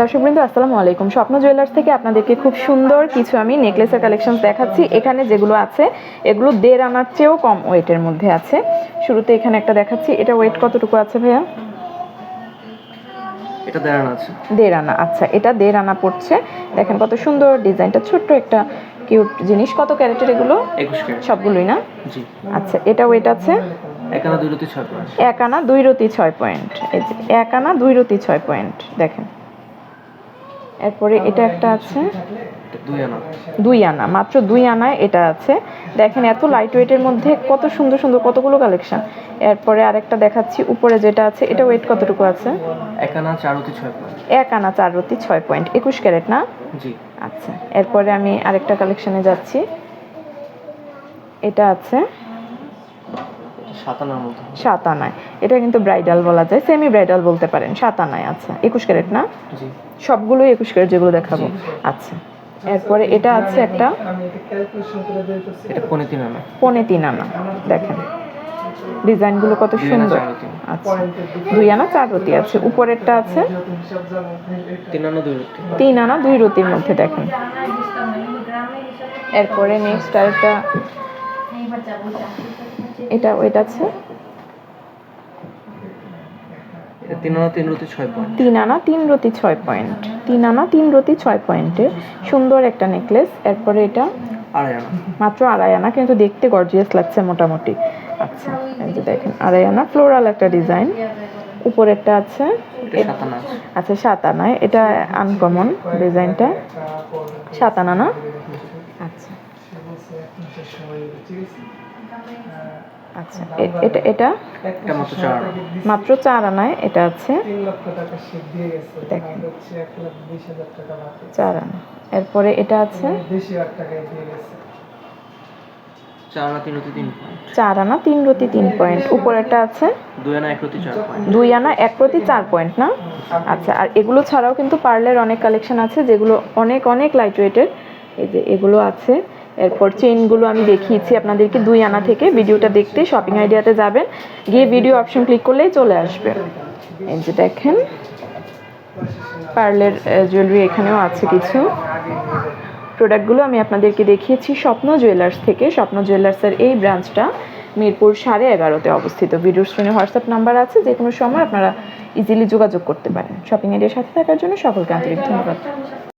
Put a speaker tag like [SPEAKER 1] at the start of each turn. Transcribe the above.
[SPEAKER 1] দর্শকবৃন্দ আসসালামু আলাইকুম। স্বপ্ন জুয়েলার্স থেকে আপনাদেরকে খুব সুন্দর কিছু আমি নেকলেসের কালেকশন দেখাচ্ছি। এখানে যেগুলো আছে এগুলো দেড় আনার চেয়েও কম ওয়েটের মধ্যে আছে। শুরুতে এখানে একটা দেখাচ্ছি। এটা ওয়েট কতটুকু আছে ভাইয়া?
[SPEAKER 2] এটা দেড়ান আছে।
[SPEAKER 1] দেড় আনা আচ্ছা এটা দেড় আনা পড়ছে। দেখেন কত সুন্দর ডিজাইনটা ছোট্ট একটা কিউট জিনিস। কত ক্যারেটের এগুলো? সবগুলোই না?
[SPEAKER 2] জি।
[SPEAKER 1] আচ্ছা এটা ওয়েট আছে?
[SPEAKER 2] একানা দুই রতি ছয় পয়েন্ট।
[SPEAKER 1] এক আনা দুই রতি ছয় পয়েন্ট। এই যে এক আনা দুই রতি ছয় পয়েন্ট। দেখেন এরপরে এটা একটা আছে।
[SPEAKER 2] দুই আনা।
[SPEAKER 1] দুই আনা মাত্র দুই আনায় এটা আছে। দেখেন এত লাইট ওয়েটের মধ্যে কত সুন্দর সুন্দর কতগুলো কালেকশন এরপরে আরেকটা দেখাচ্ছি উপরে যেটা আছে এটা ওয়েট কতটুকু আছে?
[SPEAKER 2] এক আনা চার রতি ছয় পয়েন্ট
[SPEAKER 1] এক আনা চার রতি ছয় পয়েন্ট একুশ ক্যারেট না?
[SPEAKER 2] জি।
[SPEAKER 1] আচ্ছা এরপরে আমি আরেকটা কালেকশনে যাচ্ছি। এটা আছে।
[SPEAKER 2] এটা সাত আনার মতো
[SPEAKER 1] সাত আনায় এটা কিন্তু ব্রাইডাল বলা যায় সেমি ব্রাইডাল বলতে পারেন সাত আনায় আচ্ছা একুশ ক্যারেট না?
[SPEAKER 2] জি।
[SPEAKER 1] সবগুলোই একুশ ক্যারেট যেগুলো দেখাবো। আচ্ছা এরপরে এটা আছে একটা
[SPEAKER 2] এটা পনে তিন আনা।
[SPEAKER 1] পনে তিন আনা দেখেন। ডিজাইনগুলো কত সুন্দর। আচ্ছা দুই আনা চার রতি আছে। উপরেরটা আছে?
[SPEAKER 2] তিন আনা দুই রতি।
[SPEAKER 1] তিন আনা দুই রতির মধ্যে দেখেন। এরপরে নেক্সট আরেকটা এটা ওইটা আছে।
[SPEAKER 2] এটা তিন আনা তিন রতি ছয় পয়েন্ট
[SPEAKER 1] তিন আনা তিন রতি ছয় পয়েন্ট তিন আনা তিন রতি ছয় পয়েন্টের সুন্দর একটা নেকলেস এরপরে এটা
[SPEAKER 2] আড়াই আনা।
[SPEAKER 1] মাত্র আড়াই আনা কিন্তু দেখতে গর্জিয়াস লাগছে মোটামুটি। আচ্ছা এই যে দেখেন আড়াই আনা। ফ্লোরাল একটা ডিজাইন উপরেরটা আছে। আচ্ছা সাত আনায় এটা আনকমন ডিজাইনটা সাত আনা না? আচ্ছা। আচ্ছা। এটা এটা?
[SPEAKER 2] মাত্র চার আনা।
[SPEAKER 1] মাত্র চার আনায় এটা আছে। চার আনা। এরপরে এটা আছে?
[SPEAKER 2] চার আনা তিন রতি তিন পয়েন্ট
[SPEAKER 1] উপরেরটা আছে? দুই আনা এক প্রতি চার পয়েন্ট না? আচ্ছা আর এগুলো ছাড়াও কিন্তু পার্লের অনেক কালেকশন আছে যেগুলো অনেক অনেক লাইট ওয়েটের এই যে এগুলো আছে। এরপর চেইনগুলো আমি দেখিয়েছি আপনাদেরকে দুই আনা থেকে। ভিডিওটা দেখতে শপিং আইডিয়াতে যাবেন। গিয়ে ভিডিও অপশন ক্লিক করলেই চলে আসবে। এই যে দেখেন পার্লের জুয়েলারি এখানেও আছে কিছু। প্রোডাক্টগুলো আমি আপনাদেরকে দেখিয়েছি স্বপ্ন জুয়েলার্স থেকে। স্বপ্ন জুয়েলার্সের এই ব্রাঞ্চটা মিরপুর সাড়ে এগারোতে অবস্থিত। ভিডিও স্ক্রিনে হোয়াটসঅ্যাপ নাম্বার আছে, যে কোনো সময় আপনারা ইজিলি যোগাযোগ করতে পারেন। শপিং এরিয়ার সাথে থাকার জন্য সকলকে আন্তরিক ধন্যবাদ।